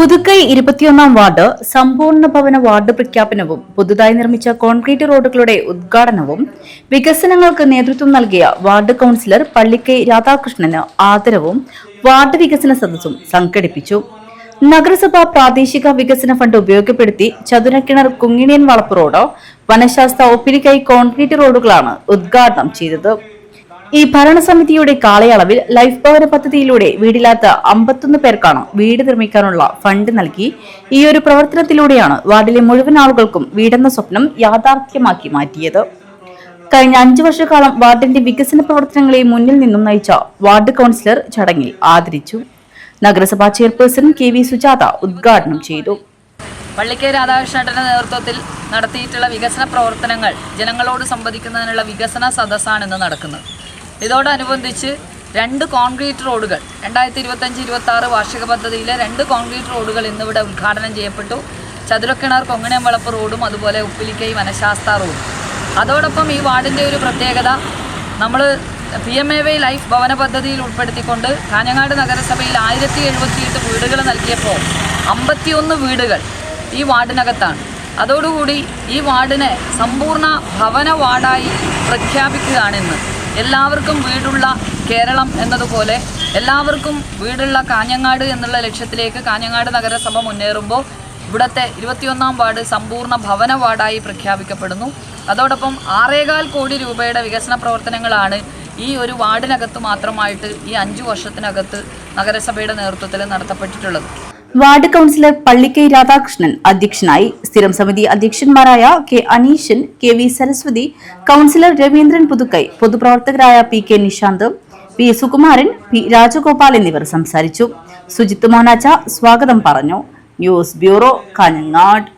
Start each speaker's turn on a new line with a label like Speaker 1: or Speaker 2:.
Speaker 1: പുതുക്കൈ ഇരുപത്തിയൊന്നാം വാർഡ് സമ്പൂർണ ഭവന വാർഡ് പ്രഖ്യാപനവും പുതുതായി നിർമ്മിച്ച കോൺക്രീറ്റ് റോഡുകളുടെ ഉദ്ഘാടനവും വികസനങ്ങൾക്ക് നേതൃത്വം നൽകിയ വാർഡ് കൗൺസിലർ പള്ളിക്കൈ രാധാകൃഷ്ണന് ആദരവും വാർഡ് വികസന സദസ്സും സംഘടിപ്പിച്ചു. നഗരസഭ പ്രാദേശിക വികസന ഫണ്ട് ഉപയോഗപ്പെടുത്തി ചതുരക്കിണർ കുങ്ങിണിയൻ വളപ്പ് റോഡോ വനശാസ്ത്ര ഒപ്പിരിക്കൈ കോൺക്രീറ്റ് റോഡുകളാണ് ഉദ്ഘാടനം ചെയ്തത്. ഈ ഭരണസമിതിയുടെ കാലയളവിൽ ലൈഫ് ഭവന പദ്ധതിയിലൂടെ വീടില്ലാത്ത അമ്പത്തൊന്ന് പേർക്കാണ് വീട് നിർമ്മിക്കാനുള്ള ഫണ്ട് നൽകി. ഈ ഒരു പ്രവർത്തനത്തിലൂടെയാണ് വാർഡിലെ മുഴുവൻ ആളുകൾക്കും വീടെന്ന സ്വപ്നം യാഥാർത്ഥ്യമാക്കി മാറ്റിയത്. കഴിഞ്ഞ അഞ്ചു വർഷക്കാലം വാർഡിന്റെ വികസന പ്രവർത്തനങ്ങളെ മുന്നിൽ നിന്നും നയിച്ച വാർഡ് കൗൺസിലർ ചടങ്ങിൽ ആദരിച്ചു. നഗരസഭാ ചെയർപേഴ്സൺ കെ വി സുജാത ഉദ്ഘാടനം ചെയ്തു.
Speaker 2: പള്ളിക്കേ രാധാകൃഷ്ണന്റെ നേതൃത്വത്തിൽ നടത്തിയിട്ടുള്ള വികസന പ്രവർത്തനങ്ങൾ ജനങ്ങളോട് സംവദിക്കുന്നതിനുള്ള വികസന സദസ്സാണ് ഇന്ന് നടക്കുന്നത്. ഇതോടനുബന്ധിച്ച് രണ്ട് കോൺക്രീറ്റ് റോഡുകൾ രണ്ടായിരത്തി ഇരുപത്തഞ്ച് ഇരുപത്തി ആറ് വാർഷിക പദ്ധതിയിലെ രണ്ട് കോൺക്രീറ്റ് റോഡുകൾ ഇന്നിവിടെ ഉദ്ഘാടനം ചെയ്യപ്പെട്ടു. ചതുരക്കിണർ കൊങ്ങണയം വളപ്പ് റോഡും അതുപോലെ ഉപ്പിലിക്കൈ വനശാസ്ത്ര റോഡും. അതോടൊപ്പം ഈ വാർഡിന്റെ ഒരു പ്രത്യേകത നമ്മൾ P M A Y life ഭവന പദ്ധതിയിൽ ഉൾപ്പെടുത്തിക്കൊണ്ട് കാഞ്ഞങ്ങാട് നഗരസഭയിൽ ആയിരത്തി എഴുപത്തിയെട്ട് വീടുകൾ നൽകിയപ്പോൾ അമ്പത്തിയൊന്ന് വീടുകൾ ഈ വാർഡിനകത്താണ്. അതോടുകൂടി ഈ വാർഡിനെ സമ്പൂർണ ഭവന വാർഡായി പ്രഖ്യാപിക്കുകയാണിന്ന്. എല്ലാവർക്കും വീടുള്ള കേരളം എന്നതുപോലെ എല്ലാവർക്കും വീടുള്ള കാഞ്ഞങ്ങാട് എന്നുള്ള ലക്ഷ്യത്തിലേക്ക് കാഞ്ഞങ്ങാട് നഗരസഭ മുന്നേറുമ്പോൾ ഇവിടുത്തെ ഇരുപത്തിയൊന്നാം വാർഡ് സമ്പൂർണ ഭവന വാർഡായി പ്രഖ്യാപിക്കപ്പെടുന്നു. അതോടൊപ്പം ആറേകാൽ കോടി രൂപയുടെ വികസന പ്രവർത്തനങ്ങളാണ് ഈ ഒരു വാർഡിനകത്ത് മാത്രമായിട്ട് ഈ അഞ്ചു വർഷത്തിനകത്ത് നഗരസഭയുടെ നേതൃത്വത്തിൽ നടത്തപ്പെട്ടിട്ടുള്ളത്.
Speaker 1: വാർഡ് കൗൺസിലർ പള്ളിക്കൈ രാധാകൃഷ്ണൻ അധ്യക്ഷനായി സ്ഥിരം സമിതി അധ്യക്ഷന്മാരായ K Aneeshan K V Saraswathi councillor Raveendran Puthukkai പൊതുപ്രവർത്തകരായ P K Nishanth P Sukumaran P Rajagopal എന്നിവർ സംസാരിച്ചു. സുജിത് മോനാച്ച സ്വാഗതം പറഞ്ഞു. News bureau Kanhangad.